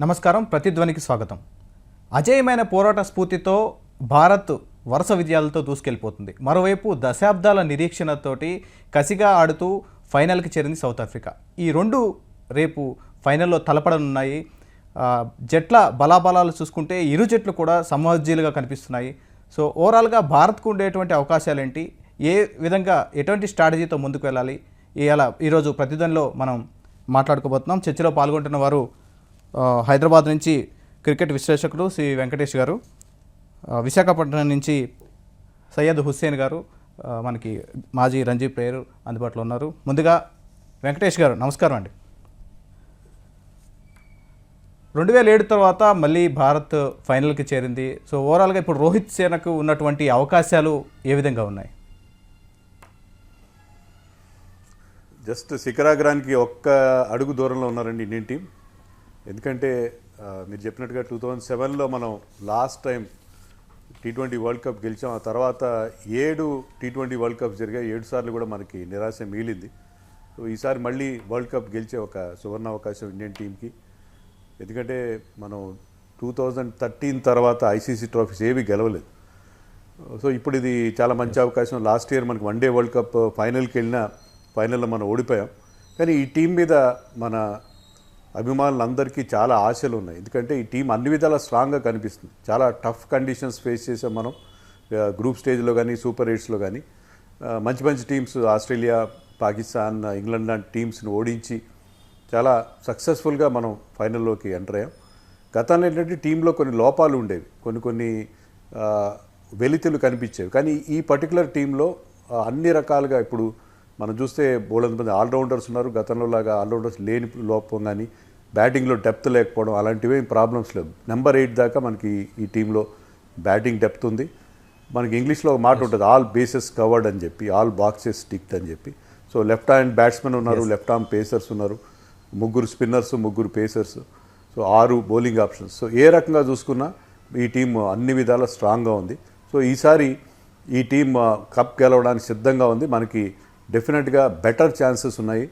నమస్కారం ప్రతిధ్వనికి స్వాగతం. అజేయమైన పోరాట స్ఫూర్తితో భారత్ వరుస విజయాలతో దూసుకెళ్ళిపోతుంది. మరోవైపు దశాబ్దాల నిరీక్షణతోటి కసిగా ఆడుతూ ఫైనల్కి చేరింది సౌత్ ఆఫ్రికా. ఈ రెండు రేపు ఫైనల్లో తలపడనున్నాయి. జట్ల బలాబలాలు చూసుకుంటే ఇరు జట్లు కూడా సమోజ్జీలుగా కనిపిస్తున్నాయి. సో ఓవరాల్గా భారత్కు ఉండేటువంటి అవకాశాలు ఏంటి ఏ విధంగా ఎటువంటి స్ట్రాటజీతో ముందుకు వెళ్ళాలి? ఇలా ఈరోజు ప్రతిధ్వనిలో మనం మాట్లాడుకోబోతున్నాం. చర్చలో పాల్గొంటున్న వారు హైదరాబాద్ నుంచి క్రికెట్ విశ్లేషకులు శ్రీ వెంకటేష్ గారు విశాఖపట్నం నుంచి సయ్యద్ హుస్సేన్ గారు మనకి మాజీ రంజీ ప్లేయర్ అందుబాటులో ఉన్నారు. ముందుగా వెంకటేష్ గారు నమస్కారం అండి. రెండు వేల ఏడు తర్వాత మళ్ళీ భారత్ ఫైనల్కి చేరింది. సో ఓవరాల్గా ఇప్పుడు రోహిత్ సేనకు ఉన్నటువంటి అవకాశాలు ఏ విధంగా ఉన్నాయి? జస్ట్ శిఖరాగ్రానికి ఒక్క అడుగు దూరంలో ఉన్నారండి ఇండియన్ టీం. ఎందుకంటే మీరు చెప్పినట్టుగా టూ థౌజండ్ సెవెన్లో మనం last time T twenty world cup గెలిచాం. ఆ తర్వాత ఏడు టీ ట్వంటీ వరల్డ్ కప్ జరిగాయి. ఏడు సార్లు కూడా మనకి నిరాశ మిగిలింది. సో ఈసారి మళ్ళీ వరల్డ్ కప్ గెలిచే ఒక సువర్ణ అవకాశం ఇండియన్ టీంకి ఎందుకంటే మనం టూ థౌజండ్ థర్టీన్ తర్వాత ఐసీసీ ట్రోఫీస్ ఏవి గెలవలేదు. సో ఇప్పుడు ఇది చాలా మంచి అవకాశం. లాస్ట్ ఇయర్ మనకి వన్ డే వరల్డ్ కప్ ఫైనల్కి వెళ్ళినా ఫైనల్లో మనం ఓడిపోయాం. కానీ ఈ టీం మీద మన అభిమానులందరికీ చాలా ఆశలు ఉన్నాయి ఎందుకంటే ఈ టీం అన్ని విధాలా స్ట్రాంగ్గా కనిపిస్తుంది. చాలా టఫ్ కండిషన్స్ ఫేస్ చేసాం మనం. గ్రూప్ స్టేజ్లో కానీ సూపర్ ఎయిట్స్లో కానీ. మంచి మంచి టీమ్స్ ఆస్ట్రేలియా పాకిస్తాన్ ఇంగ్లాండ్ లాంటి టీమ్స్ని ఓడించి చాలా సక్సెస్ఫుల్గా మనం ఫైనల్లోకి ఎంటర్ అయ్యాం. గతంలో ఏంటంటే టీంలో కొన్ని లోపాలు ఉండేవి. కొన్ని కొన్ని వెలితులు కనిపించేవి. కానీ ఈ పర్టికులర్ టీంలో అన్ని రకాలుగా ఇప్పుడు మనం చూస్తే బోలంత మంది ఆల్రౌండర్స్ ఉన్నారు. గతంలో లాగా ఆల్రౌండర్స్ లేని లోపం కానీ బ్యాటింగ్లో డెప్త్ లేకపోవడం అలాంటివి ప్రాబ్లమ్స్ లేవు. నెంబర్ ఎయిట్ దాకా మనకి ఈ టీంలో బ్యాటింగ్ డెప్త్ ఉంది. మనకి ఇంగ్లీష్లో ఒక మాట ఉంటుంది ఆల్ బేసెస్ కవర్డ్ అని చెప్పి ఆల్ బాక్సెస్ స్టిక్డ్ అని చెప్పి. సో లెఫ్ట్ హ్యాండ్ బ్యాట్స్మెన్ ఉన్నారు లెఫ్ట్ ఆర్మ్ పేసర్స్ ఉన్నారు ముగ్గురు స్పిన్నర్స్ ముగ్గురు పేసర్స్. సో ఆరు బౌలింగ్ ఆప్షన్స్. సో ఏ రకంగా చూసుకున్నా ఈ టీం అన్ని విధాలా స్ట్రాంగ్గా ఉంది. సో ఈసారి ఈ టీం కప్ గెలవడానికి సిద్ధంగా ఉంది. మనకి డెఫినెట్గా బెటర్ ఛాన్సెస్ ఉన్నాయి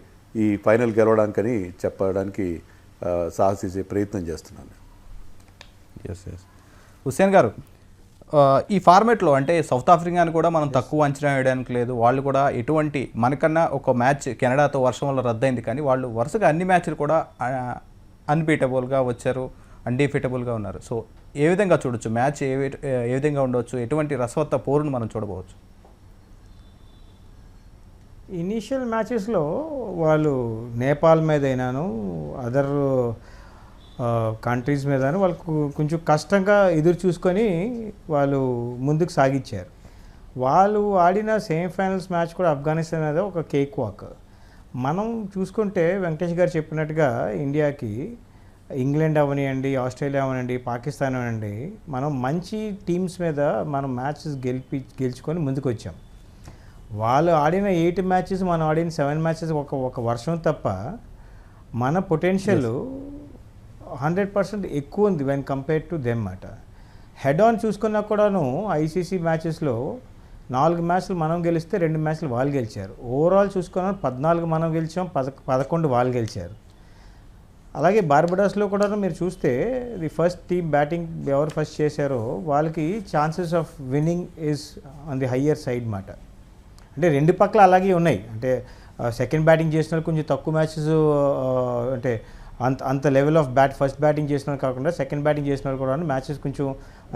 ఈ ఫైనల్ గెలవడానికని చెప్పడానికి సాహసించే ప్రయత్నం చేస్తున్నాను ఎస్ ఎస్ హుస్సేన్ గారు ఈ ఫార్మేట్లో అంటే సౌత్ ఆఫ్రికాని కూడా మనం తక్కువ అంచనా వేయడానికి లేదు. వాళ్ళు కూడా ఎటువంటి మనకన్నా ఒక మ్యాచ్ కెనడాతో వర్షం వల్ల రద్దయింది కానీ వాళ్ళు వరుసగా అన్ని మ్యాచ్లు కూడా అన్బీటబుల్గా వచ్చారు అన్డీఫీటబుల్గా ఉన్నారు. సో ఏ విధంగా చూడొచ్చు? మ్యాచ్ ఏ ఏ విధంగా ఉండవచ్చు ఎటువంటి రసవత్త పోరును మనం చూడవచ్చు ఇనీషియల్ మ్యాచెస్లో వాళ్ళు నేపాల్ మీద అయినాను అదర్ కంట్రీస్ మీద వాళ్ళకు కొంచెం కష్టంగా ఎదురు చూసుకొని వాళ్ళు ముందుకు సాగించారు. వాళ్ళు ఆడిన సెమీఫైనల్స్ మ్యాచ్ కూడా ఆఫ్ఘనిస్తాన్ మీద ఒక కేక్ వాక్ మనం చూసుకుంటే వెంకటేష్ గారు చెప్పినట్టుగా ఇండియాకి ఇంగ్లాండ్ అవనివ్వండి ఆస్ట్రేలియా అవనండి పాకిస్తాన్ అవనండి మనం మంచి టీమ్స్ మీద మనం మ్యాచెస్ గెలిపి గెలుచుకొని ముందుకు వచ్చాం వాళ్ళు ఆడిన ఎయిట్ మ్యాచెస్ మనం ఆడిన సెవెన్ మ్యాచెస్ ఒక ఒక వర్షం తప్ప మన పొటెన్షియల్ హండ్రెడ్ పర్సెంట్ ఎక్కువ ఉంది వెన్ కంపేర్ టు దెమ్ అట. హెడ్ ఆన్ చూసుకున్నా కూడాను ఐసీసీ మ్యాచెస్లో నాలుగు మ్యాచ్లు మనం గెలిస్తే రెండు మ్యాచ్లు వాళ్ళు గెలిచారు. ఓవరాల్ చూసుకున్నా పద్నాలుగు మనం గెలిచాం పద పదకొండు వాళ్ళు గెలిచారు. అలాగే బార్బడాస్లో కూడా మీరు చూస్తే ది ఫస్ట్ టీమ్ బ్యాటింగ్ ఎవరు ఫస్ట్ చేశారో వాళ్ళకి chances of winning is on the higher side మాట. అంటే రెండు పక్కల అలాగే ఉన్నాయి. అంటే సెకండ్ బ్యాటింగ్ చేసిన వాళ్ళు కొంచెం తక్కువ మ్యాచెస్ అంటే అంత అంత level of bat first batting చేసిన కాకుండా సెకండ్ బ్యాటింగ్ చేసిన వాళ్ళు కూడా మ్యాచెస్ కొంచెం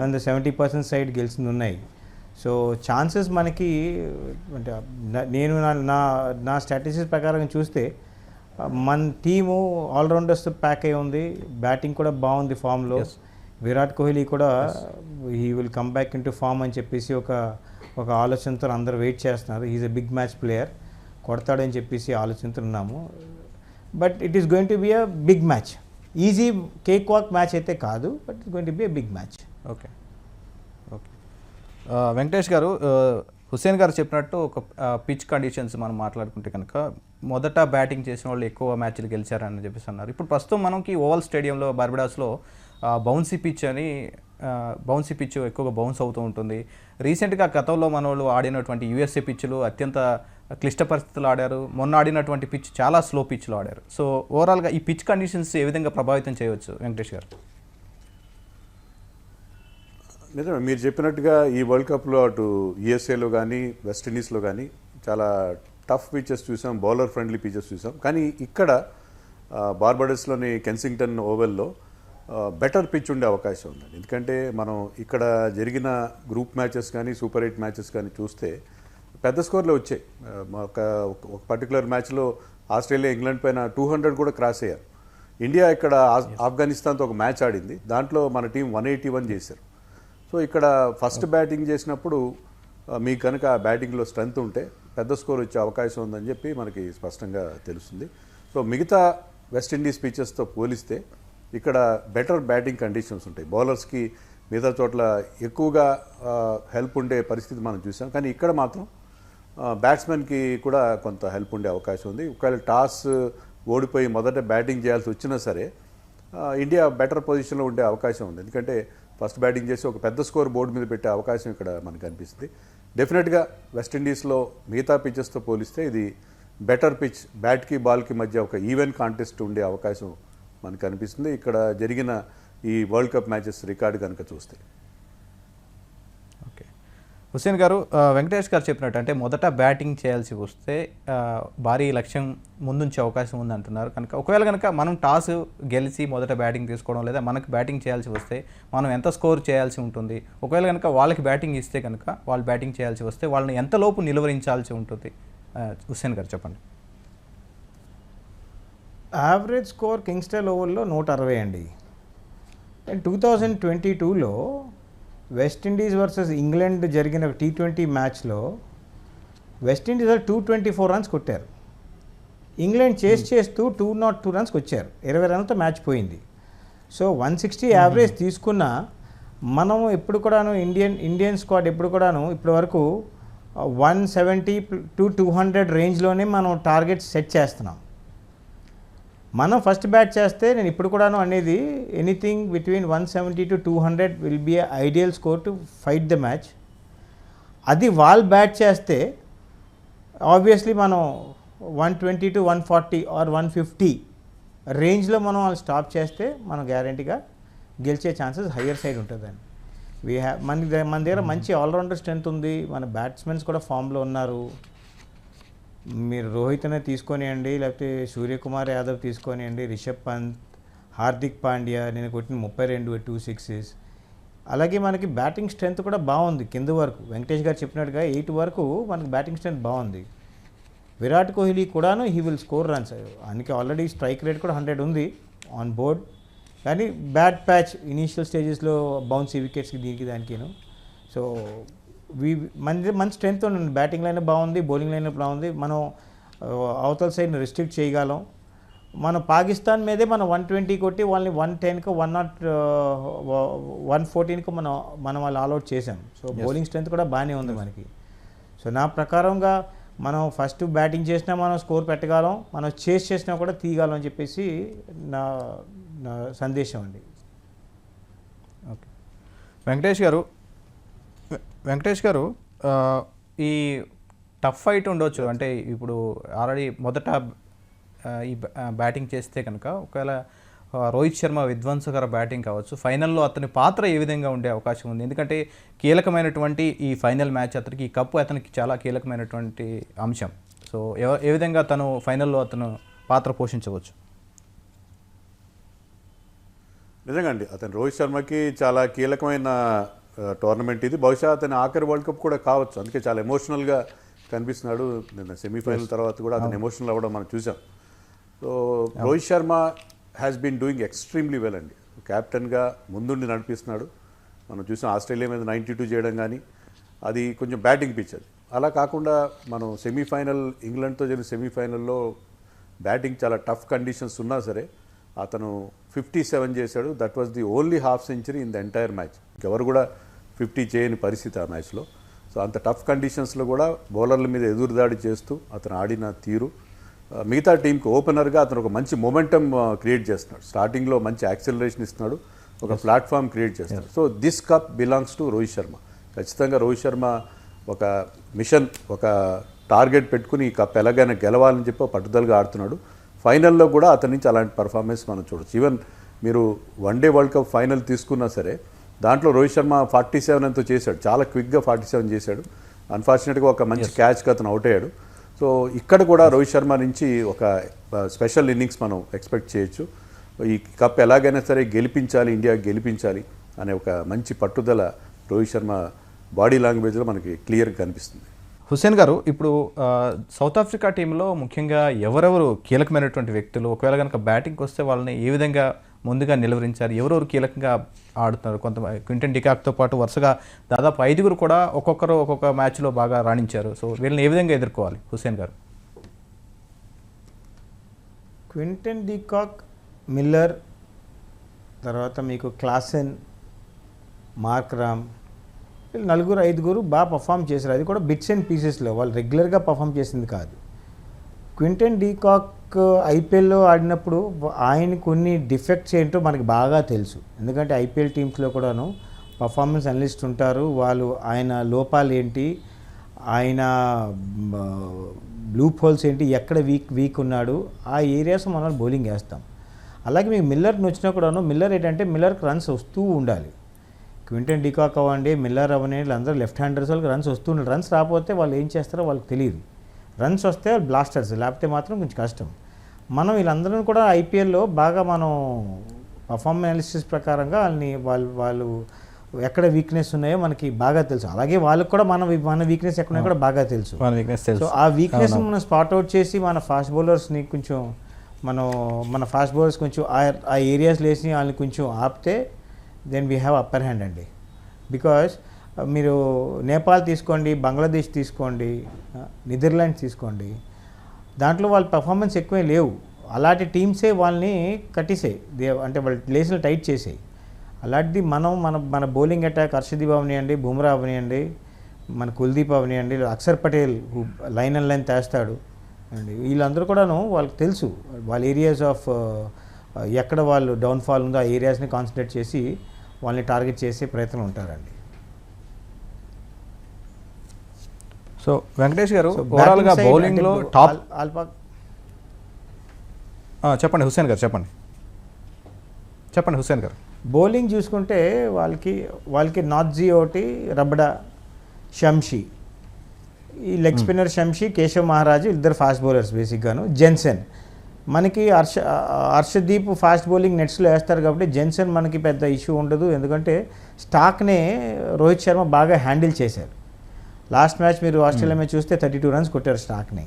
అంత సెవెంటీ పర్సెంట్ సైడ్ గెలిచింది ఉన్నాయి. సో ఛాన్సెస్ మనకి అంటే నేను నా నా స్ట్రాటజీస్ ప్రకారం చూస్తే మన టీము ఆల్రౌండర్స్ ప్యాక్ అయి ఉంది. బ్యాటింగ్ కూడా బాగుంది ఫామ్లో విరాట్ కోహ్లీ కూడా he will come back into form అని చెప్పేసి ఒక ఒక ఆలోచనతో అందరూ వెయిట్ చేస్తున్నారు. Is a big match player కొడతాడని చెప్పేసి ఆలోచనతో ఉన్నాము. But it is going to be a big match easy cakewalk match అయితే కాదు but it's going to be a big match okay okay Venkatesh garu uh, Hussain Hussain గారు చెప్పినట్టు ఒక uh, pitch conditions మనం మాట్లాడుకుంటే కనుక మొదట బ్యాటింగ్ చేసిన వాళ్ళు ఎక్కువ మ్యాచ్లు గెలిచారని చెప్పేసి అన్నారు. ఇప్పుడు ప్రస్తుతం మనకి ఓవల్ స్టేడియంలో బార్బడాస్లో బౌన్సీ పిచ్ అని బౌన్సీ పిచ్ ఎక్కువగా బౌన్స్ అవుతూ ఉంటుంది. రీసెంట్గా గతంలో మన వాళ్ళు ఆడినటువంటి యూఎస్ఏ పిచ్లు అత్యంత క్లిష్ట పరిస్థితులు ఆడారు. మొన్న ఆడినటువంటి పిచ్ చాలా స్లో పిచ్లో ఆడారు. సో ఓవరాల్గా ఈ పిచ్ కండిషన్స్ ఏ విధంగా ప్రభావితం చేయవచ్చు వెంకటేష్ గారు? నిజమే మీరు చెప్పినట్టుగా ఈ వరల్డ్ కప్లో అటు యుఎస్ఏలో కానీ వెస్టిండీస్లో కానీ చాలా టఫ్ పిచెస్ చూసాం బౌలర్ ఫ్రెండ్లీ పిచెస్ చూసాం. కానీ ఇక్కడ బార్బడస్లోని కెన్సింగ్టన్ ఓవెల్లో బెటర్ పిచ్ ఉండే అవకాశం ఉందండి. ఎందుకంటే మనం ఇక్కడ జరిగిన గ్రూప్ మ్యాచెస్ కానీ సూపర్ ఎయిట్ మ్యాచెస్ కానీ చూస్తే పెద్ద స్కోర్లో వచ్చాయి. ఒక ఒక పర్టికులర్ మ్యాచ్లో ఆస్ట్రేలియా ఇంగ్లాండ్ పైన టూ హండ్రెడ్ కూడా క్రాస్ అయ్యారు. ఇండియా ఇక్కడ ఆఫ్ఘనిస్తాన్తో ఒక మ్యాచ్ ఆడింది. దాంట్లో మన టీం వన్ ఎయిటీ వన్ చేశారు. సో ఇక్కడ ఫస్ట్ బ్యాటింగ్ చేసినప్పుడు మీకు కనుక ఆ బ్యాటింగ్లో స్ట్రెంత్ ఉంటే పెద్ద స్కోర్ వచ్చే అవకాశం ఉందని చెప్పి మనకి స్పష్టంగా తెలుస్తుంది. సో మిగతా వెస్టిండీస్ పిచెస్తో పోలిస్తే ఇక్కడ బెటర్ బ్యాటింగ్ కండిషన్స్ ఉంటాయి. బౌలర్స్కి మిగతా చోట్ల ఎక్కువగా హెల్ప్ ఉండే పరిస్థితి మనం చూసాం. కానీ ఇక్కడ మాత్రం బ్యాట్స్మెన్కి కూడా కొంత హెల్ప్ ఉండే అవకాశం ఉంది. ఒకవేళ టాస్ ఓడిపోయి మొదట బ్యాటింగ్ చేయాల్సి వచ్చినా సరే ఇండియా బెటర్ పొజిషన్లో ఉండే అవకాశం ఉంది. ఎందుకంటే ఫస్ట్ బ్యాటింగ్ చేసి ఒక పెద్ద స్కోర్ బోర్డు మీద పెట్టే అవకాశం ఇక్కడ మనకు అనిపిస్తుంది. డెఫినెట్గా వెస్టిండీస్లో మిగతా పిచ్చెస్తో పోలిస్తే ఇది బెటర్ పిచ్ బ్యాట్కి బాల్కి మధ్య ఒక ఈవెన్ కాంటెస్ట్ ఉండే అవకాశం మనకు అనిపిస్తుంది. ఇక్కడ జరిగిన ఈ వరల్డ్ కప్ మ్యాచెస్ రికార్డు కనుక చూస్తే. ఓకే. హుస్సేన్ గారు వెంకటేష్ గారు చెప్పినట్టు అంటే మొదట బ్యాటింగ్ చేయాల్సి వస్తే భారీ లక్ష్యం ముందుంచే అవకాశం ఉంది అంటున్నారు కనుక ఒకవేళ కనుక మనం టాస్ గెలిచి మొదట బ్యాటింగ్ తీసుకోవడం లేదా మనకు బ్యాటింగ్ చేయాల్సి వస్తే మనం ఎంత స్కోర్ చేయాల్సి ఉంటుంది? ఒకవేళ కనుక వాళ్ళకి బ్యాటింగ్ ఇస్తే కనుక వాళ్ళు బ్యాటింగ్ చేయాల్సి వస్తే వాళ్ళని ఎంతలోపు నిలువరించాల్సి ఉంటుంది? హుస్సేన్ గారు చెప్పండి. యావరేజ్ స్కోర్ కింగ్స్టన్ ఓవర్లో నూట అరవై అండి. టూ థౌజండ్ ట్వంటీ టూలో వెస్టిండీస్ వర్సెస్ ఇంగ్లాండ్ జరిగిన టీ ట్వంటీ మ్యాచ్లో West Indies two twenty four runs కొట్టారు. ఇంగ్లాండ్ చేసి చేస్తూ టూ నాట్ టూ రన్స్కి వచ్చారు ఇరవై రన్లతో మ్యాచ్ పోయింది. సో వన్ సిక్స్టీ యావరేజ్ తీసుకున్న మనం ఎప్పుడు కూడాను ఇండియన్ ఇండియన్ స్క్వాడ్ ఎప్పుడు కూడాను ఇప్పటి వరకు one seventy to two hundred రేంజ్లోనే మనం టార్గెట్ సెట్ చేస్తున్నాం. మనం ఫస్ట్ బ్యాట్ చేస్తే నేను ఇప్పుడు కూడాను అనేది anything between one seventy to two hundred will be ideal score to fight the match అది వాళ్ళు బ్యాట్ చేస్తే ఆబ్వియస్లీ మనం one twenty to one forty or one fifty రేంజ్లో మనం వాళ్ళు స్టాప్ చేస్తే మనం గ్యారంటీగా గెలిచే ఛాన్సెస్ హయ్యర్ సైడ్ ఉంటుందండి. వీ హ్యావ్ మన మన దగ్గర మంచి ఆల్రౌండర్ స్ట్రెంత్ ఉంది. మన బ్యాట్స్మెన్స్ కూడా ఫామ్లో ఉన్నారు. మీరు రోహిత్నే తీసుకొనియండి లేకపోతే సూర్యకుమార్ యాదవ్ తీసుకొనియండి రిషబ్ పంత్ హార్దిక్ పాండ్యా నేను కొట్టిన ముప్పై రెండు టూ సిక్సెస్. అలాగే మనకి బ్యాటింగ్ స్ట్రెంత్ కూడా బాగుంది కింద వరకు. వెంకటేష్ గారు చెప్పినట్టుగా ఎయిట్ వరకు మనకి బ్యాటింగ్ స్ట్రెంత్ బాగుంది. విరాట్ కోహ్లీ కూడాను హీ విల్ స్కోర్ రన్స్. అందుకే ఆల్రెడీ స్ట్రైక్ రేట్ కూడా హండ్రెడ్ ఉంది ఆన్ బోర్డ్. కానీ బ్యాట్ ప్యాచ్ ఇనీషియల్ స్టేజెస్లో బౌన్సీ వికెట్స్కి దీనికి దానికిను. సో వీ మన మన స్ట్రెంత్ ఉంది. బ్యాటింగ్ లైన్ బాగుంది బౌలింగ్ లైన్ బాగుంది. మనం అవతల సైడ్ని రెస్ట్రిక్ట్ చేయగలం. మన పాకిస్తాన్ మీదే మనం వన్ ట్వంటీ కొట్టి వాళ్ళని వన్ టెన్కి వన్ నాట్ వన్ ఫోర్టీన్కి మనం మనం వాళ్ళు ఆల్అౌట్ చేసాం సో బౌలింగ్ స్ట్రెంత్ కూడా బాగానే ఉంది మనకి. సో నా ప్రకారంగా మనం ఫస్ట్ బ్యాటింగ్ చేసినా మనం స్కోర్ పెట్టగలం. మనం చేస్ చేసినా కూడా తీయగలం అని చెప్పేసి నా నా సందేశం అండి. ఓకే వెంకటేష్ గారు వెంకటేష్ గారు ఈ టఫ్ ఫైట్ ఉండొచ్చు. అంటే ఇప్పుడు ఆల్రెడీ మొదట ఈ బ్యాటింగ్ చేస్తే కనుక ఒకవేళ రోహిత్ శర్మ విధ్వంసకర బ్యాటింగ్ కావచ్చు. ఫైనల్లో అతని పాత్ర ఏ విధంగా ఉండే అవకాశం ఉంది? ఎందుకంటే కీలకమైనటువంటి ఈ ఫైనల్ మ్యాచ్ అతనికి ఈ కప్పు అతనికి చాలా కీలకమైనటువంటి అంశం. సో ఏ విధంగా తను ఫైనల్లో అతను పాత్ర పోషించవచ్చు? నిజంగా అండి. అతను రోహిత్ శర్మకి చాలా కీలకమైన టోర్నమెంట్ ఇది. బహుశా అతని ఆఖరి వరల్డ్ కప్ కూడా కావచ్చు. అందుకే చాలా ఎమోషనల్గా కనిపిస్తున్నాడు. నిన్న సెమీఫైనల్ తర్వాత కూడా అతను ఎమోషనల్ అవ్వడం మనం చూసాం. So Rohit Sharma has been doing extremely well అండి. కెప్టెన్గా ముందుండి నడిపిస్తున్నాడు. మనం చూసాం ఆస్ట్రేలియా మీద నైంటీ టూ చేయడం కానీ అది కొంచెం బ్యాటింగ్ పిచ్ అది. అలా కాకుండా మనం సెమీఫైనల్ ఇంగ్లాండ్తో జరిగిన సెమీఫైనల్లో బ్యాటింగ్ చాలా టఫ్ కండిషన్స్ ఉన్నా సరే అతను ఫిఫ్టీ సెవెన్ చేశాడు. That was the only half century in the entire match ఇంకెవరు కూడా ఫిఫ్టీ చేయని పరిస్థితి ఆ మ్యాచ్లో. సో అంత టఫ్ కండిషన్స్లో కూడా బౌలర్ల మీద ఎదురుదాడి చేస్తూ అతను ఆడిన తీరు. మిగతా టీంకి ఓపెనర్గా అతను ఒక మంచి మొమెంటం క్రియేట్ చేస్తున్నాడు. స్టార్టింగ్లో మంచి యాక్సిలరేషన్ ఇస్తున్నాడు. ఒక ప్లాట్ఫామ్ క్రియేట్ చేస్తాడు so this cup belongs to Rohit Sharma. ఖచ్చితంగా రోహిత్ శర్మ ఒక మిషన్ ఒక టార్గెట్ పెట్టుకుని ఈ కప్ ఎలాగైనా గెలవాలని చెప్పి పట్టుదలగా ఆడుతున్నాడు. ఫైనల్లో కూడా అతని నుంచి అలాంటి పర్ఫార్మెన్స్ మనం చూడొచ్చు. ఈవెన్ మీరు one day world cup final తీసుకున్నా సరే దాంట్లో రోహిత్ శర్మ ఫార్టీ సెవెన్ ఎంతో చేశాడు. చాలా క్విక్గా ఫార్టీ సెవెన్ చేశాడు. అన్ఫార్చునేట్గా ఒక మంచి క్యాచ్కి అతను అవుట్ అయ్యాడు. సో ఇక్కడ కూడా రోహిత్ శర్మ నుంచి ఒక స్పెషల్ ఇన్నింగ్స్ మనం ఎక్స్పెక్ట్ చేయొచ్చు. ఈ కప్ ఎలాగైనా సరే గెలిపించాలి ఇండియా గెలిపించాలి అనే ఒక మంచి పట్టుదల రోహిత్ శర్మ బాడీ లాంగ్వేజ్లో మనకి క్లియర్గా కనిపిస్తుంది. హుసేన్ గారు ఇప్పుడు సౌత్ ఆఫ్రికా టీంలో ముఖ్యంగా ఎవరెవరు కీలకమైనటువంటి వ్యక్తులు ఒకవేళ కనుక బ్యాటింగ్కి వస్తే వాళ్ళని ఏ విధంగా ముందుగా నిలువరించారు. ఎవరెవరు కీలకంగా ఆడుతున్నారు? కొంత క్వింటన్ డికాక్తో పాటు వరుసగా దాదాపు ఐదుగురు కూడా ఒక్కొక్కరు ఒక్కొక్క మ్యాచ్లో బాగా రాణించారు. సో వీళ్ళని ఏ విధంగా ఎదుర్కోవాలి హుసేన్ గారు? క్వింటన్ డికాక్ మిల్లర్ తర్వాత మీకు క్లాసెన్ మార్క్ రామ్ వీళ్ళు నలుగురు ఐదుగురు బాగా పర్ఫామ్ చేశారు. అది కూడా బిట్స్ అండ్ పీసెస్లో. వాళ్ళు రెగ్యులర్గా పర్ఫామ్ చేసింది కాదు. క్వింటన్ డీకాక్ uh, ఐపీఎల్లో ఆడినప్పుడు ఆయన కొన్ని డిఫెక్ట్స్ ఏంటో మనకి బాగా తెలుసు. ఎందుకంటే ఐపీఎల్ టీమ్స్లో కూడాను పర్ఫార్మెన్స్ అనలిస్ట్ ఉంటారు. వాళ్ళు ఆయన లోపాలు ఏంటి ఆయన బ్లూ హోల్స్ ఏంటి ఎక్కడ వీక్ వీక్ ఉన్నాడు ఆ ఏరియాస్ మనం బౌలింగ్ వేస్తాం. అలాగే మీకు మిల్లర్ని వచ్చినా కూడాను మిల్లర్ ఏంటంటే మిల్లర్కి రన్స్ వస్తూ ఉండాలి. క్వింటన్ డికాక్ అవ్వండి మిల్లర్ అవ్వండి వీళ్ళందరూ లెఫ్ట్ హ్యాండర్స్ వాళ్ళకి రన్స్ వస్తుండే రన్స్ రాకపోతే వాళ్ళు ఏం చేస్తారో వాళ్ళకి తెలియదు. రన్స్ వస్తే బ్లాస్టర్స్ లేకపోతే మాత్రం కొంచెం కష్టం. మనం వీళ్ళందరం కూడా ఐపీఎల్లో బాగా మనం పర్ఫార్మెన్స్ అనాలిసిస్ ప్రకారంగా వాళ్ళని వాళ్ళు వాళ్ళు ఎక్కడ వీక్నెస్ ఉన్నాయో మనకి బాగా తెలుసు. అలాగే వాళ్ళకి కూడా మన మన వీక్నెస్ ఎక్కడ కూడా బాగా తెలుసు. మన వీక్నెస్ సో తెలుసు ఆ వీక్నెస్ మనం స్పాట్ అవుట్ చేసి మన ఫాస్ట్ బౌలర్స్ని కొంచెం మనం మన ఫాస్ట్ బౌలర్స్ కొంచెం ఆ- ఆ ఏరియాస్ లేసి వాళ్ళని కొంచెం ఆపితే then we have upper hand అండి. బికాస్ మీరు నేపాల్ తీసుకోండి బంగ్లాదేశ్ తీసుకోండి నెదర్లాండ్స్ తీసుకోండి దాంట్లో వాళ్ళ పర్ఫార్మెన్స్ ఎక్కువే లేవు. అలాంటి టీమ్సే వాళ్ళని కట్టేసాయి. దే అంటే వాళ్ళ ప్లేస్లు టైట్ చేసాయి. అలాంటిది మనం మన మన బౌలింగ్ అటాక్ హర్షదీప్ అవనియండి బుమ్రా అవనియండి మన Kuldeep అవనియండి Axar Patel line and line తేస్తాడు. అండి వీళ్ళందరూ కూడాను వాళ్ళకి తెలుసు. వాళ్ళ ఏరియాస్ ఆఫ్ ఎక్కడ వాళ్ళు డౌన్ఫాల్ ఉందో ఆ ఏరియాస్ని కాన్సన్ట్రేట్ చేసి వాళ్ళని టార్గెట్ చేసే ప్రయత్నం ఉంటారండి. సో వెంకటేష్ గారు ఓవరాల్గా బౌలింగ్లో టాప్ చెప్పండి హుసేన్ గారు చెప్పండి. చెప్పండి హుసేన్ గారు. బౌలింగ్ చూసుకుంటే వాళ్ళకి వాళ్ళకి నాట్జీ ఒకటి రబడా షంషి. ఈ లెగ్ స్పిన్నర్ షంషి కేశవ్ మహారాజు ఇద్దరు ఫాస్ట్ బౌలర్స్ బేసిక్గాను జెన్సన్. మనకి హర్ష హర్షదీప్ ఫాస్ట్ బౌలింగ్ నెట్స్లో వేస్తారు కాబట్టి జెన్సన్ మనకి పెద్ద ఇష్యూ ఉండదు. ఎందుకంటే స్టాక్నే రోహిత్ శర్మ బాగా హ్యాండిల్ చేశారు. లాస్ట్ మ్యాచ్ మీరు ఆస్ట్రేలియా మ్యాచ్ చూస్తే థర్టీ టూ రన్స్ కొట్టారు స్టాక్ని.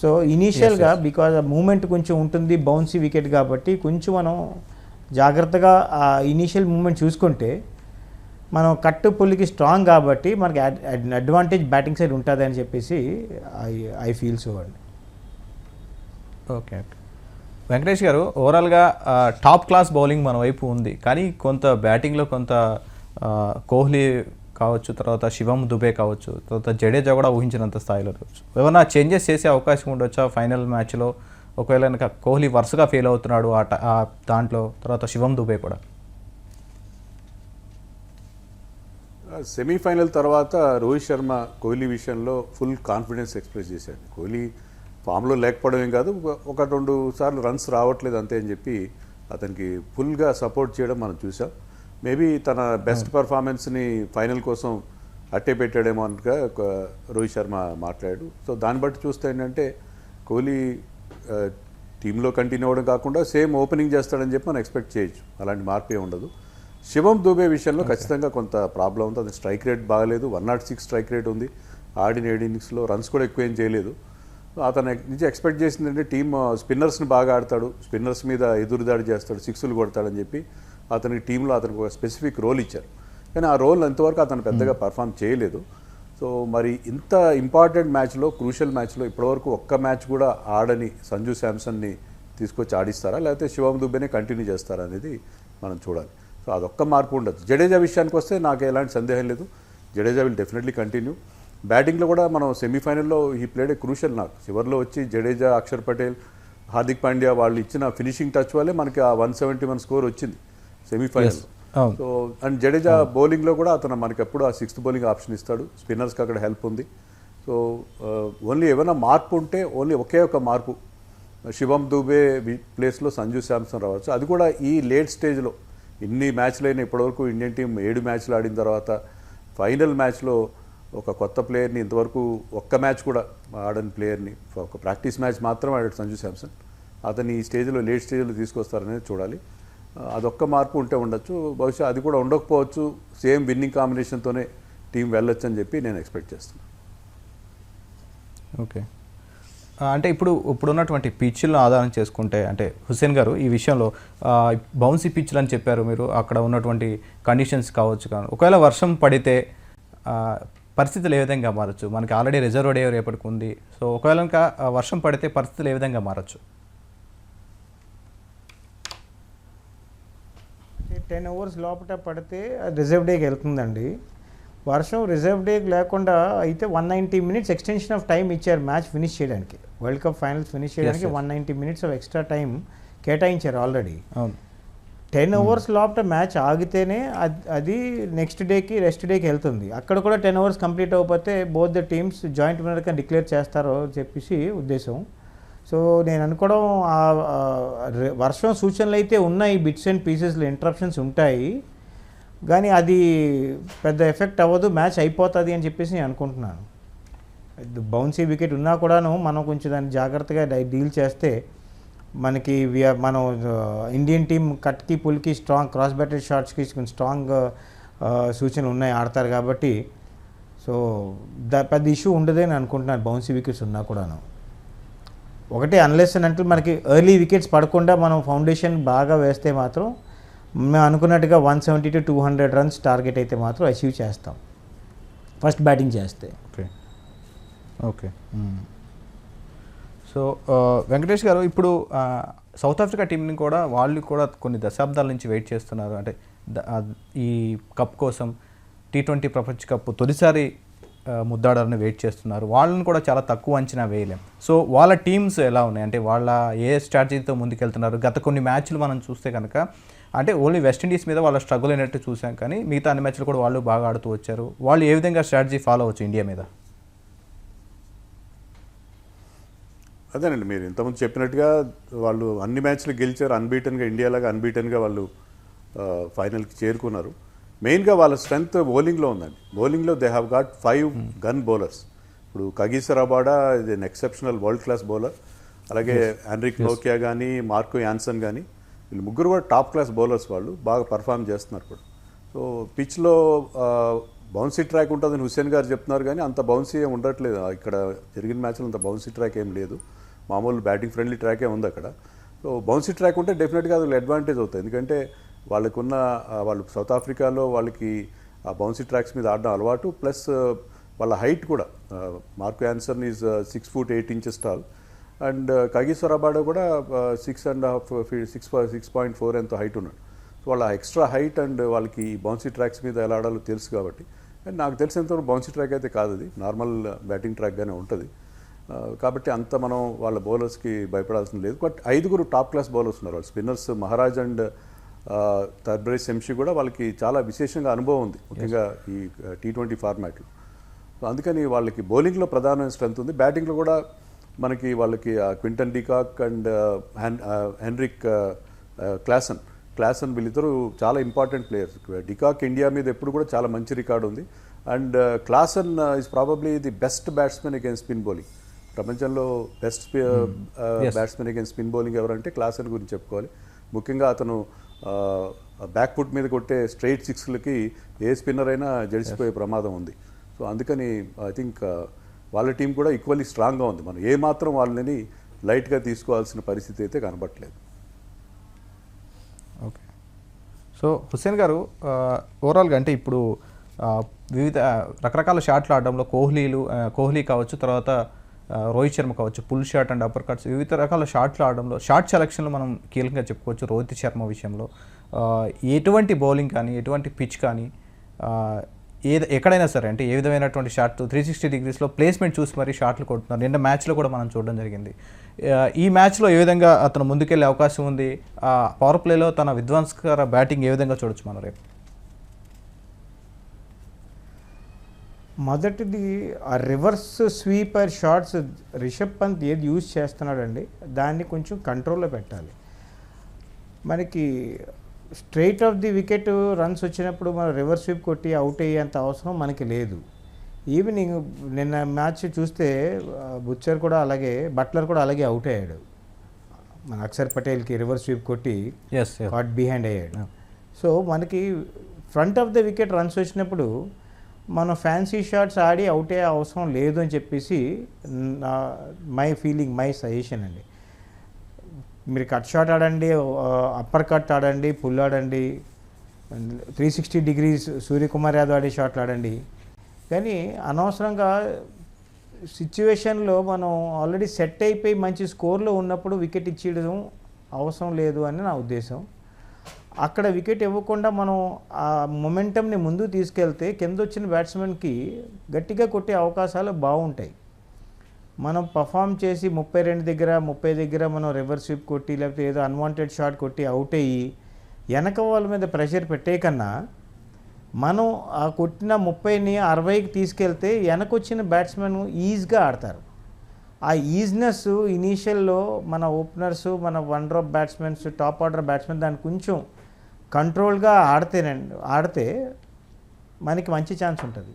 సో ఇనీషియల్గా బికాజ్ ఆ మూమెంట్ కొంచెం ఉంటుంది బౌన్సీ వికెట్ కాబట్టి కొంచెం మనం జాగ్రత్తగా ఆ ఇనీషియల్ మూమెంట్ చూసుకుంటే మనం కట్టు పుల్లికి స్ట్రాంగ్ కాబట్టి మనకి అడ్వాంటేజ్ బ్యాటింగ్ సైడ్ ఉంటుంది అని చెప్పేసి ఐ ఐ ఫీల్ సో అండి. ఓకే ఓకే వెంకటేష్ గారు ఓవరాల్గా టాప్ క్లాస్ బౌలింగ్ మన వైపు ఉంది. కానీ కొంత బ్యాటింగ్లో కొంత కోహ్లీ కావచ్చు తర్వాత శివం దుబే కావచ్చు తర్వాత జడేజా కూడా ఊహించినంత స్థాయిలో రావచ్చు ఏమైనా చేంజెస్ చేసే అవకాశం ఉండొచ్చా? ఫైనల్ మ్యాచ్లో ఒకవేళ కనుక కోహ్లీ వరుసగా ఫెయిల్ అవుతున్నాడు ఆ ఆ దాంట్లో తర్వాత శివం దుబే కూడా. సెమీఫైనల్ తర్వాత రోహిత్ శర్మ కోహ్లీ విషయంలో ఫుల్ కాన్ఫిడెన్స్ ఎక్స్ప్రెస్ చేశాడు. కోహ్లీ ఫామ్లో లేకపోవడమే కాదు ఒక- ఒక రెండు సార్లు రన్స్ రావట్లేదు అంతే అని చెప్పి అతనికి ఫుల్గా సపోర్ట్ చేయడం మనం చూసాం. మేబీ తన బెస్ట్ పర్ఫార్మెన్స్ని ఫైనల్ కోసం అట్టే పెట్టాడేమో అనగా ఒక రోహిత్ శర్మ మాట్లాడాడు. సో దాన్ని బట్టి చూస్తే ఏంటంటే కోహ్లీ టీంలో కంటిన్యూ అవ్వడం కాకుండా సేమ్ ఓపెనింగ్ చేస్తాడని చెప్పి మనం ఎక్స్పెక్ట్ చేయొచ్చు. అలాంటి మార్పే ఉండదు. శివం దూబే విషయంలో ఖచ్చితంగా కొంత ప్రాబ్లం ఉంది. అది స్ట్రైక్ రేట్ బాగలేదు. One nought six strike rate ఉంది. ఆడిన ఏడు ఇన్నింగ్స్లో రన్స్ కూడా ఎక్కువ ఏం చేయలేదు. అతను నుంచి ఎక్స్పెక్ట్ చేసిందంటే టీమ్ స్పిన్నర్స్ని బాగా ఆడతాడు. స్పిన్నర్స్ మీద ఎదురుదాడి చేస్తాడు. సిక్స్లు కొడతాడని చెప్పి అతనికి టీంలో అతనికి ఒక స్పెసిఫిక్ రోల్ ఇచ్చారు. కానీ ఆ రోల్ ఎంతవరకు అతను పెద్దగా పర్ఫామ్ చేయలేదు. సో మరి ఇంత ఇంపార్టెంట్ మ్యాచ్లో క్రూషియల్ మ్యాచ్లో ఇప్పటివరకు ఒక్క మ్యాచ్ కూడా ఆడని సంజు శాంసన్ని తీసుకొచ్చి ఆడిస్తారా? లేకపోతే శివం దుబ్బేనే కంటిన్యూ చేస్తారా అనేది మనం చూడాలి. సో అదొక్క మార్పు ఉండదు. జడేజా విషయానికి వస్తే నాకు ఎలాంటి సందేహం లేదు. జడేజా విల్ డెఫినెట్లీ కంటిన్యూ బ్యాటింగ్లో కూడా మనం సెమీఫైనల్లో ఈ ప్లేడ్ ఏ క్రూషియల్ నాకు చివరిలో వచ్చి జడేజా అక్షర్ పటేల్ హార్దిక్ పాండ్యా వాళ్ళు ఇచ్చిన ఫినిషింగ్ టచ్ వల్లే మనకి ఆ వన్ సెవెంటీ వన్ స్కోర్ వచ్చింది. సెమీఫైనల్. సో అండ్ జడేజా బౌలింగ్లో కూడా అతను మనకి ఎప్పుడు ఆ సిక్స్త్ బౌలింగ్ ఆప్షన్ ఇస్తాడు. స్పిన్నర్స్కి అక్కడ హెల్ప్ ఉంది. సో ఓన్లీ ఏమైనా మార్పు ఉంటే ఓన్లీ ఒకే ఒక మార్పు. శివం దుబే ప్లేస్లో సంజు శాంసన్ రావచ్చు. అది కూడా ఈ లేట్ స్టేజ్లో ఇన్ని మ్యాచ్లు అయినా ఇప్పటివరకు ఇండియన్ టీం ఏడు మ్యాచ్లు ఆడిన తర్వాత ఫైనల్ మ్యాచ్లో ఒక కొత్త ప్లేయర్ని ఇంతవరకు ఒక్క మ్యాచ్ కూడా ఆడని ప్లేయర్ని ఒక ప్రాక్టీస్ మ్యాచ్ మాత్రం ఆడాడు సంజు శాంసన్ అతన్ని ఈ స్టేజ్లో లేట్ స్టేజ్లో తీసుకొస్తారనేది చూడాలి. అదొక్క మార్పు ఉంటే ఉండొచ్చు. బహుశా అది కూడా ఉండకపోవచ్చు. సేమ్ విన్నింగ్ కాంబినేషన్తోనే టీం వెళ్ళొచ్చు అని చెప్పి నేను ఎక్స్పెక్ట్ చేస్తున్నాను ఓకే. అంటే ఇప్పుడు ఇప్పుడున్నటువంటి పిచ్లను ఆధారం చేసుకుంటే అంటే హుసేన్ గారు ఈ విషయంలో బౌన్సీ పిచ్లు అని చెప్పారు మీరు అక్కడ ఉన్నటువంటి కండిషన్స్ కావచ్చు కానీ ఒకవేళ వర్షం పడితే పరిస్థితులు ఏ విధంగా మారచ్చు? మనకి ఆల్రెడీ రిజర్వ్ డే రేపటికి ఉంది సో ఒకవేళ ఇంకా వర్షం పడితే పరిస్థితులు ఏ విధంగా మారచ్చు? టెన్ అవర్స్ లోపల పడితే రిజర్వ్ డేకి వెళ్తుందండి. వర్షం రిజర్వ్ డేకి లేకుండా అయితే one ninety minutes extension of time ఇచ్చారు మ్యాచ్ ఫినిష్ చేయడానికి. వరల్డ్ కప్ ఫైనల్స్ ఫినిష్ చేయడానికి. One ninety minutes of extra time కేటాయించారు ఆల్రెడీ. అవును. టెన్ అవర్స్ లోపల మ్యాచ్ ఆగితేనే అద్- అది నెక్స్ట్ డేకి రెస్ట్ డేకి వెళ్తుంది. అక్కడ కూడా టెన్ అవర్స్ కంప్లీట్ అవ్వకపోతే బోత్ ద టీమ్స్ జాయింట్ విన్నర్గా డిక్లేర్ చేస్తారో అని చెప్పేసి ఉద్దేశం. సో నేను అనుకోవడం ఆ- వర్షం సూచనలు అయితే ఉన్నాయి బిట్స్ అండ్ పీసెస్లో ఇంటరప్షన్స్ ఉంటాయి. కానీ అది పెద్ద ఎఫెక్ట్ అవ్వదు మ్యాచ్ అయిపోతుంది అని చెప్పేసి నేను అనుకుంటున్నాను. బౌన్సీ వికెట్ ఉన్నా కూడాను మనం కొంచెం దాన్ని జాగ్రత్తగా డై- డీల్ చేస్తే మనకి మనం ఇండియన్ టీం కట్కి పుల్కి స్ట్రాంగ్ క్రాస్ బ్యాటెడ్ షాట్స్కి కొంచెం స్ట్రాంగ్ సూచనలు ఉన్నాయి ఆడతారు కాబట్టి. సో ద పెద్ద ఇష్యూ ఉండదని అనుకుంటున్నాను బౌన్సీ వికెట్స్ ఉన్నా కూడాను. ఒకటి అన్లెస్ అంటే మనకి ఎర్లీ వికెట్స్ పడకుండా మనం ఫౌండేషన్ బాగా వేస్తే మాత్రం మేము అనుకున్నట్టుగా one seventy to two hundred runs target అయితే మాత్రం అచీవ్ చేస్తాం. ఫస్ట్ బ్యాటింగ్ చేస్తే. Okay okay so Venkatesh garu ఇప్పుడు సౌత్ ఆఫ్రికా టీంని కూడా వాళ్ళు కూడా కొన్ని దశాబ్దాల నుంచి వెయిట్ చేస్తున్నారు. అంటే ఈ కప్ కోసం టీ ట్వంటీ ప్రపంచ కప్ తొలిసారి ముద్దాడాలని వెయిట్ చేస్తున్నారు. వాళ్ళని కూడా చాలా తక్కువ అంచనా వేయలేం. సో వాళ్ళ టీమ్స్ ఎలా ఉన్నాయి? అంటే వాళ్ళ ఏ స్ట్రాటజీతో ముందుకెళ్తున్నారు? గత కొన్ని మ్యాచ్లు మనం చూస్తే కనుక అంటే ఓన్లీ వెస్టిండీస్ మీద వాళ్ళ స్ట్రగుల్ అయినట్టు చూసాం. కానీ మిగతా అన్ని మ్యాచ్లు కూడా వాళ్ళు బాగా ఆడుతూ వచ్చారు. వాళ్ళు ఏ విధంగా స్ట్రాటజీ ఫాలో అవచ్చు ఇండియా మీద? అదేనండి. మీరు ఇంతకుముందు చెప్పినట్టుగా వాళ్ళు అన్ని మ్యాచ్లు గెలిచారు. అన్బీటన్గా ఇండియాలాగా అన్బీటన్గా వాళ్ళు ఫైనల్కి చేరుకున్నారు. మెయిన్గా వాళ్ళ స్ట్రెంగ్త్ బౌలింగ్లో ఉందండి. బౌలింగ్లో they have got five gun bowlers ఇప్పుడు కగీసరాబాడా ఇది an exceptional world class bowler అలాగే ఆండ్రిక్ నోకియా కానీ మార్కో యాన్సన్ కానీ వీళ్ళు ముగ్గురు కూడా టాప్ క్లాస్ బౌలర్స్ వాళ్ళు బాగా పర్ఫామ్ చేస్తున్నారు కూడా సో పిచ్లో బౌన్సీ ట్రాక్ ఉంటుందని హుస్సేన్ గారు చెప్తున్నారు కానీ అంత బౌన్సీ ఏం ఉండట్లేదు. ఇక్కడ జరిగిన మ్యాచ్లో అంత బౌన్సీ ట్రాక్ ఏం లేదు. మామూలు బ్యాటింగ్ ఫ్రెండ్లీ ట్రాకే ఉంది అక్కడ. సో బౌన్సీ ట్రాక్ ఉంటే డెఫినెట్గా అది అడ్వాంటేజ్ అవుతుంది. ఎందుకంటే వాళ్ళకున్న వాళ్ళు సౌత్ ఆఫ్రికాలో వాళ్ళకి ఆ బౌన్సీ ట్రాక్స్ మీద ఆడడం అలవాటు. ప్లస్ వాళ్ళ హైట్ కూడా Mark Jansen is six foot eight inches tall. And Kagiso Rabada కూడా six and half six six point four ఎంతో హైట్ ఉన్నాడు. సో వాళ్ళ ఎక్స్ట్రా హైట్ అండ్ వాళ్ళకి బౌన్సీ ట్రాక్స్ మీద ఎలా ఆడాలో తెలుసు కాబట్టి. అండ్ నాకు తెలిసినంత బౌన్సీ ట్రాక్ అయితే కాదు అది. నార్మల్ బ్యాటింగ్ ట్రాక్గానే ఉంటుంది. కాబట్టి అంత మనం వాళ్ళ బౌలర్స్కి భయపడాల్సిన లేదు. బట్ ఐదుగురు టాప్ క్లాస్ బౌలర్స్ ఉన్నారు. వాళ్ళు spinners Maharaj and Tabraiz Shamsi కూడా వాళ్ళకి చాలా విశేషంగా అనుభవం ఉంది ముఖ్యంగా ఈ టీ ట్వంటీ ఫార్మాట్లో సో అందుకని వాళ్ళకి బౌలింగ్లో ప్రధానమైన స్ట్రెంత్ ఉంది. బ్యాటింగ్లో కూడా మనకి వాళ్ళకి Quinton de Kock and Heinrich Klaasen. Klaasen వీళ్ళిద్దరూ చాలా ఇంపార్టెంట్ ప్లేయర్స్. డికాక్ ఇండియా మీద ఎప్పుడు కూడా చాలా మంచి రికార్డు ఉంది. And Klaasen is probably the best batsmen against spin bowling ప్రపంచంలో best batsmen against spin bowling ఎవరంటే క్లాసన్ గురించి చెప్పుకోవాలి. ముఖ్యంగా అతను బ్యాక్ ఫుట్ మీద కొట్టే స్ట్రైట్ సిక్స్లకి ఏ స్పిన్నర్ అయినా జడిసిపోయే ప్రమాదం ఉంది. సో అందుకని ఐ థింక్ వాళ్ళ టీం కూడా ఈక్వల్లీ స్ట్రాంగ్గా ఉంది. మనం ఏ మాత్రం వాళ్ళని లైట్గా తీసుకోవాల్సిన పరిస్థితి అయితే కనబట్టలేదు ఓకే. సో హుస్సేన్ గారు ఓవరాల్గా అంటే ఇప్పుడు వివిధ రకరకాల షాట్లు ఆడడంలో కోహ్లీలు కోహ్లీ కావచ్చు తర్వాత రోహిత్ శర్మ కావచ్చు pull shot and upper cuts వివిధ రకాల షాట్లు ఆడడంలో షార్ట్ సెలక్షన్లో మనం కీలకంగా చెప్పుకోవచ్చు రోహిత్ శర్మ విషయంలో. ఎటువంటి బౌలింగ్ కానీ ఎటువంటి పిచ్ కానీ ఏది ఎక్కడైనా సరే అంటే ఏ విధమైనటువంటి షాట్ త్రీ సిక్స్టీ డిగ్రీస్లో ప్లేస్మెంట్ చూసి మరీ షాట్లు కొడుతున్నారు. నిన్న మ్యాచ్లో కూడా మనం చూడడం జరిగింది. ఈ మ్యాచ్లో ఏ విధంగా అతను ముందుకెళ్ళే అవకాశం ఉంది? పవర్ ప్లేలో తన విధ్వంసకర బ్యాటింగ్ ఏ విధంగా చూడొచ్చు మనం రేపు? మొదటిది ఆ reverse sweeper shots Rishabh Pant ఏది యూజ్ చేస్తున్నాడండి దాన్ని కొంచెం కంట్రోల్లో పెట్టాలి. మనకి straight off the wicket runs వచ్చినప్పుడు మనం రివర్స్ స్వీప్ కొట్టి అవుట్ అయ్యేంత అవసరం మనకి లేదు. ఈవినింగ్ నిన్న మ్యాచ్ చూస్తే బుచ్చర్ కూడా అలాగే బట్లర్ కూడా అలాగే అవుట్ అయ్యాడు. మన అక్షర్ పటేల్కి రివర్స్ స్వీప్ కొట్టి కాట్ బిహైండ్ అయ్యాడు. సో మనకి front of the wicket runs వచ్చినప్పుడు మనం ఫ్యాన్సీ షాట్స్ ఆడి అవుట్ అయ్యే అవసరం లేదు అని చెప్పేసి నా మై ఫీలింగ్ మై సజెషన్ అండి. మీరు కట్ షాట్ ఆడండి అప్పర్ కట్ ఆడండి పుల్ ఆడండి three sixty degrees Suryakumar Yadav ఆడే షాట్లు ఆడండి. కానీ అనవసరంగా సిచ్యువేషన్లో మనం ఆల్రెడీ సెట్ అయిపోయి మంచి స్కోర్లో ఉన్నప్పుడు వికెట్ ఇచ్చేయడం అవసరం లేదు అని నా ఉద్దేశం. అక్కడ వికెట్ ఇవ్వకుండా మనం ఆ మొమెంటంని ముందు తీసుకెళ్తే కింద వచ్చిన బ్యాట్స్మెన్కి గట్టిగా కొట్టే అవకాశాలు బాగుంటాయి. మనం పర్ఫామ్ చేసి ముప్పై రెండు దగ్గర ముప్పై దగ్గర మనం రివర్స్ స్విప్ కొట్టి లేకపోతే ఏదో అన్వాంటెడ్ షాట్ కొట్టి అవుట్ అయ్యి వెనక వాళ్ళ మీద ప్రెషర్ పెట్టే కన్నా మనం ఆ కొట్టిన ముప్పైని అరవైకి తీసుకెళ్తే వెనకొచ్చిన బ్యాట్స్మెన్ ఈజీగా ఆడతారు. ఆ ఈజినెస్ ఇనీషియల్లో మన ఓపెనర్స్ మన one drop batsmens top order batsman దాన్ని కొంచెం కంట్రోల్గా ఆడితేనండి ఆడితే మనకి మంచి ఛాన్స్ ఉంటుంది.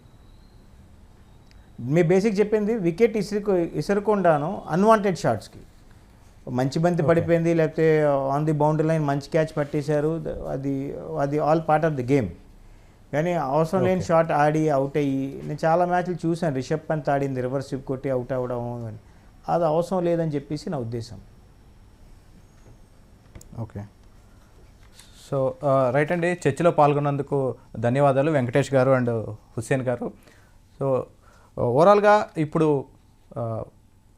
మీ బేసిక్ చెప్పింది వికెట్ ఇసురు ఇసురకుండాను అన్వాంటెడ్ షాట్స్కి మంచి బంతి పడిపోయింది లేకపోతే ఆన్ ది బౌండరీ లైన్ మంచి క్యాచ్ పట్టేశారు అది అది all part of the game కానీ అవసరం లేని షాట్ ఆడి అవుట్ అయ్యి నేను చాలా మ్యాచ్లు చూశాను. రిషబ్ పంత్ ఆడింది రివర్స్ స్విప్ కొట్టి అవుట్ అవ్వడం అని. అది అవసరం లేదని చెప్పేసి నా ఉద్దేశం. ఓకే. సో రైట్ అండి. చర్చలో పాల్గొన్నందుకు ధన్యవాదాలు వెంకటేష్ గారు అండ్ హుస్సేన్ గారు. సో ఓవరాల్గా ఇప్పుడు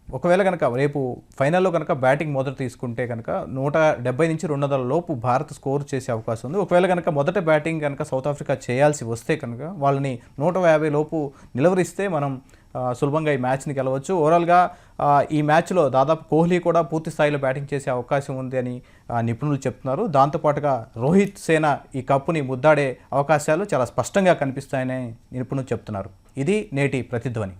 ఒకవేళ కనుక రేపు ఫైనల్లో కనుక బ్యాటింగ్ మొదట తీసుకుంటే కనుక నూట డెబ్బై నుంచి రెండు వందల లోపు భారత్ స్కోర్ చేసే అవకాశం ఉంది. ఒకవేళ కనుక మొదట బ్యాటింగ్ కనుక సౌత్ ఆఫ్రికా చేయాల్సి వస్తే కనుక వాళ్ళని నూట యాభై లోపు నిలవరిస్తే మనం సులభంగా ఈ మ్యాచ్ని గెలవచ్చు. ఓవరాల్గా ఈ మ్యాచ్లో దాదాపు కోహ్లీ కూడా పూర్తి స్థాయిలో బ్యాటింగ్ చేసే అవకాశం ఉంది అని నిపుణులు చెప్తున్నారు. దాంతోపాటుగా రోహిత్ సేన ఈ కప్పుని ముద్దాడే అవకాశాలు చాలా స్పష్టంగా కనిపిస్తాయని నిపుణులు చెప్తున్నారు. ఇది నేటి ప్రతిధ్వని.